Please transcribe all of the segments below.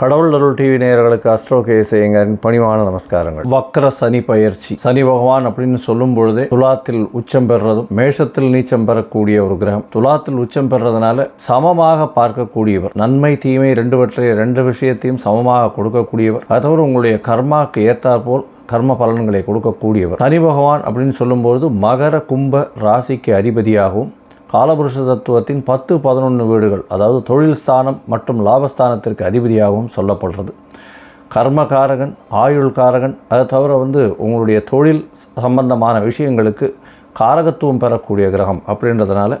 கடவுள் அருள் டிவி நேயர்களுக்கு அஸ்ட்ரோ கேசையங்கரின் பணிவான நமஸ்காரங்கள். வக்கர சனி பயிற்சி. சனி பகவான் அப்படின்னு சொல்லும் பொழுதே துலாத்தில் உச்சம் பெறுறதும் மேஷத்தில் நீச்சம் பெறக்கூடிய ஒரு கிரகம். துலாத்தில் உச்சம் பெறுறதுனால சமமாக பார்க்கக்கூடியவர் நன்மை தீமை ரெண்டுவற்றை ரெண்டு விஷயத்தையும் சமமாக கொடுக்கக்கூடியவர் அது உங்களுடைய கர்மாக்கு ஏற்றாற்போல் கர்ம பலன்களை கொடுக்கக்கூடியவர். சனி பகவான் அப்படின்னு சொல்லும்போது மகர கும்ப ராசிக்கு அதிபதியாகவும் காலபுருஷ தத்துவத்தின் பத்து பதினொன்று வீடுகள் அதாவது தொழில் ஸ்தானம் மற்றும் லாபஸ்தானத்திற்கு அதிபதியாகவும் சொல்லப்படுறது. கர்மகாரகன் ஆயுள்காரகன் அதை தவிர வந்து உங்களுடைய தொழில் சம்பந்தமான விஷயங்களுக்கு காரகத்துவம் பெறக்கூடிய கிரகம் அப்படின்றதுனால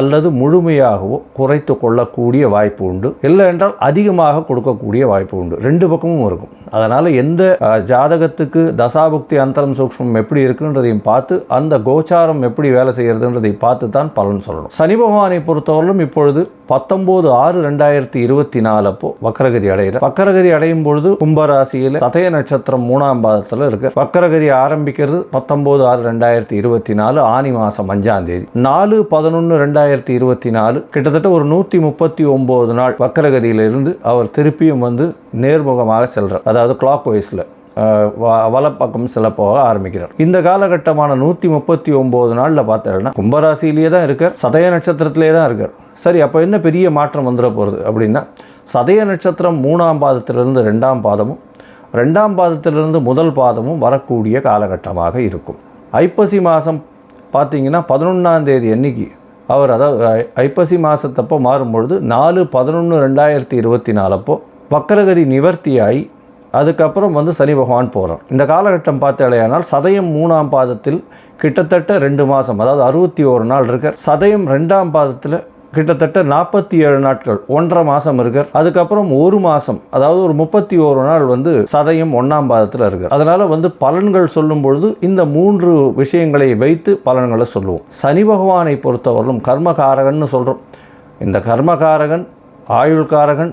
அல்லது முழுமையாகவோ குறைத்து கொள்ளக்கூடிய வாய்ப்பு உண்டு. இல்லை என்றால் அதிகமாக கொடுக்கக்கூடிய வாய்ப்பு உண்டு. ரெண்டு பக்கமும் இருக்கும். அதனால் எந்த ஜாதகத்துக்கு தசாபுக்தி அந்தரம் சூக்ஷ்மம் எப்படி இருக்குன்றதையும் பார்த்து அந்த கோச்சாரம் எப்படி வேலை செய்கிறதுன்றதை பார்த்து தான் பலன் சொல்லணும். சனி பகவானை பொறுத்தவரையிலும் இப்பொழுது பத்தொம்போது ஆறு ரெண்டாயிரத்தி இருபத்தி நாலு அப்போ வக்கரகதி அடைகிற வக்கரகதி அடையும் பொழுது கும்பராசியில் சதய நட்சத்திரம் மூணாம் பாதத்தில் இருக்கு. வக்கரகதி ஆரம்பிக்கிறது பத்தொம்போது ஆறு ரெண்டாயிரத்தி இருபத்தி நாலு ஆனி மாதம் அஞ்சாம் தேதி. நாலு பதினொன்று ரெண்டாயிரத்தி இருபத்தி நாலு கிட்டத்தட்ட ஒரு நூற்றி முப்பத்தி ஒம்பது நாள் வக்கரகதியிலிருந்து அவர் திருப்பியும் வந்து நேர்முகமாக செல்கிறார் அதாவது கிளாக் வைஸில் வலப்பக்கம் செல்ல போக ஆரம்பிக்கிறார். இந்த காலகட்டமான நூற்றி முப்பத்தி ஒம்பது நாளில் பார்த்தேன்னா கும்பராசிலேயே தான் இருக்கார் சதய நட்சத்திரத்திலே தான் இருக்கார். சரி அப்போ என்ன பெரிய மாற்றம் வந்துட போகிறது அப்படின்னா சதய நட்சத்திரம் மூணாம் பாதத்திலிருந்து ரெண்டாம் பாதமும் ரெண்டாம் பாதத்திலிருந்து முதல் பாதமும் வரக்கூடிய காலகட்டமாக இருக்கும். ஐப்பசி மாதம் பார்த்தீங்கன்னா பதினொன்றாம் தேதி அன்னைக்கு அவர் அதாவது ஐப்பசி மாதத்தப்போ மாறும்பொழுது நாலு பதினொன்று ரெண்டாயிரத்தி இருபத்தி நாலப்போ வக்கரகதி நிவர்த்தியாகி அதுக்கப்புறம் வந்து சனி பகவான் போகிறார் இந்த காலகட்டம் பார்த்தாலேயானால் சதயம் மூணாம் பாதத்தில் கிட்டத்தட்ட ரெண்டு மாதம் அதாவது அறுபத்தி ஓரு நாள் இருக்கார். சதயம் ரெண்டாம் பாதத்தில் கிட்டத்தட்ட நாற்பத்தி ஏழு நாட்கள் ஒன்றரை மாதம் இருக்கார். அதுக்கப்புறம் ஒரு மாதம் அதாவது ஒரு முப்பத்தி ஓரு நாள் வந்து சதயம் ஒன்றாம் பாதத்தில் இருக்கார். அதனால் வந்து பலன்கள் சொல்லும் பொழுது இந்த மூன்று விஷயங்களை வைத்து பலன்களை சொல்லுவோம். சனி பகவானை பொறுத்தவரையிலும் கர்மகாரகன்னு சொல்கிறோம் இந்த கர்மகாரகன் ஆயுள்காரகன்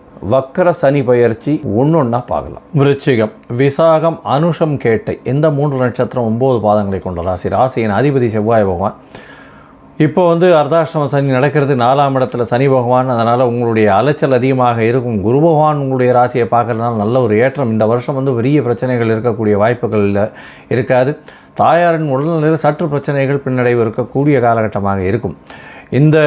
வக்கர சனி பயிற்சி ஒன்றொன்னா பார்க்கலாம். விருச்சிகம். விசாகம் அனுஷம் கேட்டை இந்த மூன்று நட்சத்திரம் ஒம்பது பாதங்களை கொண்ட ராசி. ராசியின் அதிபதி செவ்வாய் பகவான். இப்போ வந்து அர்த்தாஷ்டம சனி நடக்கிறது. நாலாம் இடத்துல சனி பகவான். அதனால் உங்களுடைய அலைச்சல் அதிகமாக இருக்கும். குரு பகவான் உங்களுடைய ராசியை பார்க்கறதுனால நல்ல ஒரு ஏற்றம். இந்த வருஷம் வந்து பெரிய பிரச்சனைகள் இருக்கக்கூடிய வாய்ப்புகள் இருக்காது. தாயாரின் உடல்நிலையில் சற்று பிரச்சனைகள் பின்னடைவு இருக்கக்கூடிய காலகட்டமாக இருக்கும். இந்த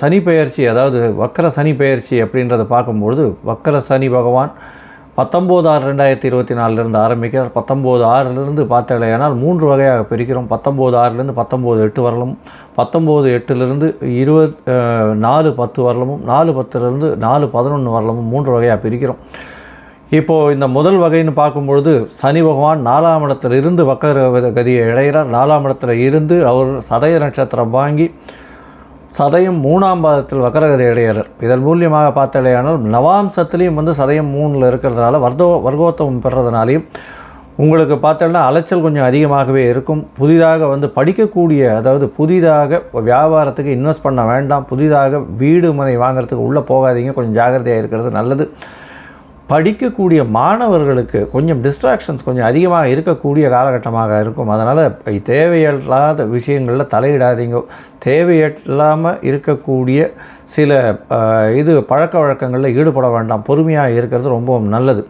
சனி பெயர்ச்சி அதாவது வக்கர சனி பெயர்ச்சி அப்படின்றத பார்க்கும்பொழுது வக்கர சனி பகவான் பத்தொம்போது ஆறு ரெண்டாயிரத்தி இருபத்தி நாலுலேருந்து ஆரம்பிக்கிறார். பத்தொம்போது ஆறுலேருந்து பார்த்தலையானால் மூன்று வகையாக பிரிக்கிறோம். பத்தொம்போது ஆறுலேருந்து பத்தொம்போது எட்டு வரலும் பத்தொம்போது எட்டுலேருந்து இருபது நாலு பத்து வரலமும் நாலு பத்துலேருந்து நாலு பதினொன்று வரலமும் மூன்று வகையாக பிரிக்கிறோம். இப்போது இந்த முதல் வகைன்னு பார்க்கும்பொழுது சனி பகவான் நாலாம் இடத்துல இருந்து வக்கர கதியை இடையிறார் நாலாம் இடத்துல இருந்து அவர் சதய நட்சத்திரம் வாங்கி சதயம் மூணாம் பாதத்தில் வக்கரகதி இடையறர் இதன் மூலியமாக பார்த்தாலேயானால் நவாம்சத்துலேயும் வந்து சதயம் மூணில் இருக்கிறதுனால வர்தோ வர்க்கோத்தவம் பெறதுனாலையும் உங்களுக்கு பார்த்தோம்னா அலைச்சல் கொஞ்சம் அதிகமாகவே இருக்கும். புதிதாக வந்து படிக்கக்கூடிய அதாவது புதிதாக வியாபாரத்துக்கு இன்வெஸ்ட் பண்ண வேண்டாம். புதிதாக வீடு மனை வாங்குறதுக்கு உள்ளே போகாதீங்க. கொஞ்சம் ஜாகிரதையாக இருக்கிறது நல்லது. படிக்கக்கூடிய மாணவர்களுக்கு கொஞ்சம் டிஸ்ட்ராக்ஷன்ஸ் கொஞ்சம் அதிகமாக இருக்கக்கூடிய காலகட்டமாக இருக்கும். அதனால் தேவையில்லாத விஷயங்களில் தலையிடாதீங்க. தேவையில்லாமல் இருக்கக்கூடிய சில இது பழக்க வழக்கங்களில் ஈடுபட வேண்டாம். பொறுமையாக இருக்கிறது ரொம்பவும் நல்லது.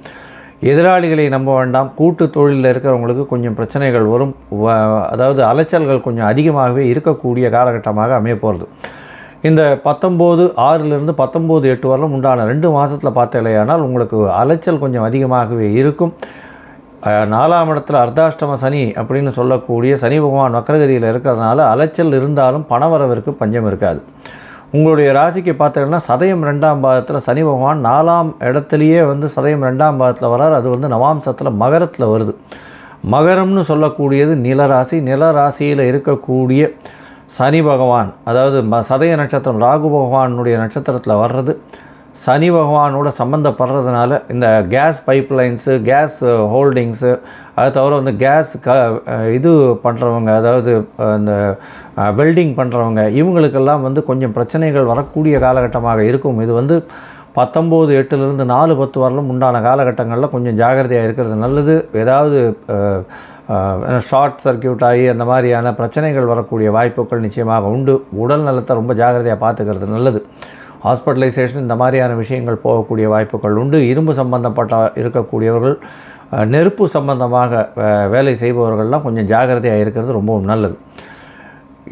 எதிராளிகளை நம்ப வேண்டாம். கூட்டு தொழிலில் இருக்கிறவங்களுக்கு கொஞ்சம் பிரச்சனைகள் வரும். அதாவது அலைச்சல்கள் கொஞ்சம் அதிகமாகவே இருக்கக்கூடிய காலகட்டமாக அமைய போகிறது இந்த பத்தொம்போது ஆறிலிருந்து பத்தொம்போது எட்டு வரலும் உண்டான ரெண்டு மாதத்தில் பார்த்தலையானால் உங்களுக்கு அலைச்சல் கொஞ்சம் அதிகமாகவே இருக்கும். நாலாம் இடத்துல அர்த்தாஷ்டம சனி அப்படின்னு சொல்லக்கூடிய சனி பகவான் வக்கரகதியில் இருக்கிறதுனால அலைச்சல் இருந்தாலும் பணவரவிற்கு பஞ்சம் இருக்காது. உங்களுடைய ராசிக்கு பார்த்தீங்கன்னா சதயம் ரெண்டாம் பாதத்தில் சனி பகவான் நாலாம் இடத்துலையே வந்து சதயம் ரெண்டாம் பாதத்தில் வரார். அது வந்து நவாம்சத்தில் மகரத்தில் வருது. மகரம்னு சொல்லக்கூடியது நிலராசி. நிலராசியில் இருக்கக்கூடிய சனி பகவான் அதாவது ம சதய நட்சத்திரம் ராகு பகவானுடைய நட்சத்திரத்தில் வர்றது சனி பகவானோட சம்மந்தப்படுறதுனால இந்த gas pipe lines gas holdings அது தவிர வந்து கேஸ் க இது பண்ணுறவங்க அதாவது இந்த வெல்டிங் பண்ணுறவங்க இவங்களுக்கெல்லாம் வந்து கொஞ்சம் பிரச்சனைகள் வரக்கூடிய காலகட்டமாக இருக்கும். இது வந்து பத்தொம்போது எட்டுலேருந்து நாலு பத்து வரலும் உண்டான காலகட்டங்களில் கொஞ்சம் ஜாகிரதையாக இருக்கிறது நல்லது. ஏதாவது ஷார்ட் சர்க்கியூட் ஆகி அந்த மாதிரியான பிரச்சனைகள் வரக்கூடிய வாய்ப்புகள் நிச்சயமாக உண்டு. உடல் நலத்தை ரொம்ப ஜாகிரதையாக பார்த்துக்கிறது நல்லது. ஹாஸ்பிட்டலைசேஷன் இந்த மாதிரியான விஷயங்கள் போகக்கூடிய வாய்ப்புகள் உண்டு. இரும்பு சம்பந்தப்பட்ட இருக்கக்கூடியவர்கள் நெருப்பு சம்பந்தமாக வேலை செய்பவர்கள்லாம் கொஞ்சம் ஜாகிரதையாக இருக்கிறது ரொம்பவும் நல்லது.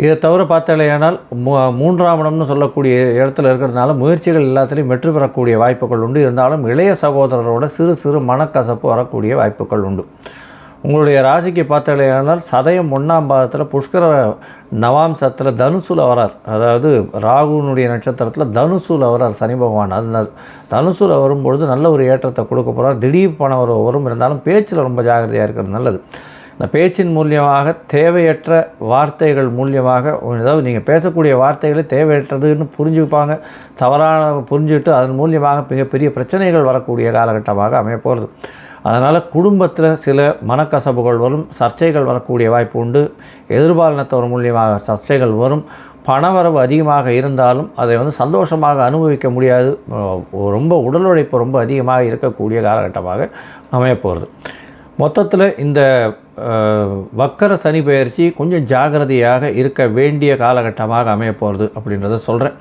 இதை தவிர பார்த்தாலேயானால் மூ மூன்றாம் இடம்னு சொல்லக்கூடிய இடத்துல இருக்கிறதுனால முயற்சிகள் எல்லாத்துலேயும் வெற்றி பெறக்கூடிய வாய்ப்புகள் உண்டு. இருந்தாலும் இளைய சகோதரரோட சிறு சிறு மனக்கசப்பு வரக்கூடிய வாய்ப்புகள் உண்டு. உங்களுடைய ராசிக்கு பார்த்தாலேயானால் சதயம் ஒன்றாம் பாதத்தில் புஷ்கர நவாம்சத்தில் தனுசுல வரார். அதாவது ராகுனுடைய நட்சத்திரத்தில் தனுசுல வரார் சனி பகவான். அது தனுசுல வரும்பொழுது நல்ல ஒரு ஏற்றத்தை கொடுக்க போகிறார் திடீர் பணம் வரும். இருந்தாலும் பேச்சில் ரொம்ப ஜாகிரதையாக இருக்கிறது நல்லது. இந்த பேச்சின் மூலியமாக தேவையற்ற வார்த்தைகள் மூலியமாக அதாவது நீங்கள் பேசக்கூடிய வார்த்தைகளை தேவையற்றதுன்னு புரிஞ்சுப்பாங்க தவறான புரிஞ்சுட்டு அதன் மூலியமாக மிகப்பெரிய பிரச்சனைகள் வரக்கூடிய காலகட்டமாக அமையப்போகிறது அதனால் குடும்பத்தில் சில மனக்கசப்புகள் வரும் சர்ச்சைகள் வரக்கூடிய வாய்ப்பு உண்டு. எதிர்பாலினத்தவர் மூலியமாக சர்ச்சைகள் வரும். பணவரவு அதிகமாக இருந்தாலும் அதை வந்து சந்தோஷமாக அனுபவிக்க முடியாது. ரொம்ப உடல் உழைப்பு ரொம்ப அதிகமாக இருக்கக்கூடிய காலகட்டமாக அமையப்போகிறது மொத்தத்தில் இந்த வக்கர சனி பயிற்சி கொஞ்சம் ஜாகிரதையாக இருக்க வேண்டிய காலகட்டமாக அமைய போகிறது அப்படின்றத சொல்கிறேன்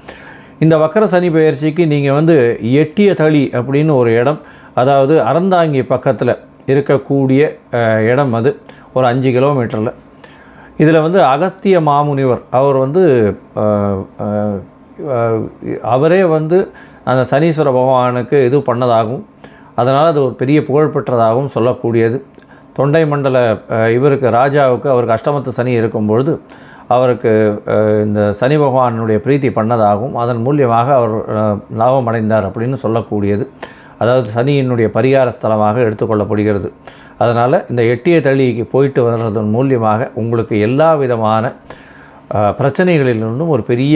இந்த வக்கர சனி பயிற்சிக்கு நீங்கள் வந்து எட்டிய தளி அப்படின்னு ஒரு இடம் அதாவது அறந்தாங்கி பக்கத்தில் இருக்கக்கூடிய இடம் அது ஒரு அஞ்சு கிலோமீட்டரில். இதில் வந்து அகஸ்திய மாமுனிவர் அவர் வந்து அவரே வந்து அந்த சனீஸ்வர பகவானுக்கு இது பண்ணதாகவும் அதனால் அது ஒரு பெரிய புகழ்பெற்றதாகவும் சொல்லக்கூடியது. தொண்டை மண்டல இவருக்கு ராஜாவுக்கு அவருக்கு அஷ்டமத்து சனி இருக்கும்பொழுது அவருக்கு இந்த சனி பகவானுடைய பிரீத்தி பண்ணதாகவும் அதன் மூலியமாக அவர் லாபம் அடைந்தார் அப்படின்னு சொல்லக்கூடியது. அதாவது சனியினுடைய பரிகார ஸ்தலமாக எடுத்துக்கொள்ளப்படுகிறது. அதனால் இந்த எட்டிய தளிக்கு போயிட்டு வர்றதன் மூலியமாக உங்களுக்கு எல்லா விதமான பிரச்சனைகளிலிருந்தும் ஒரு பெரிய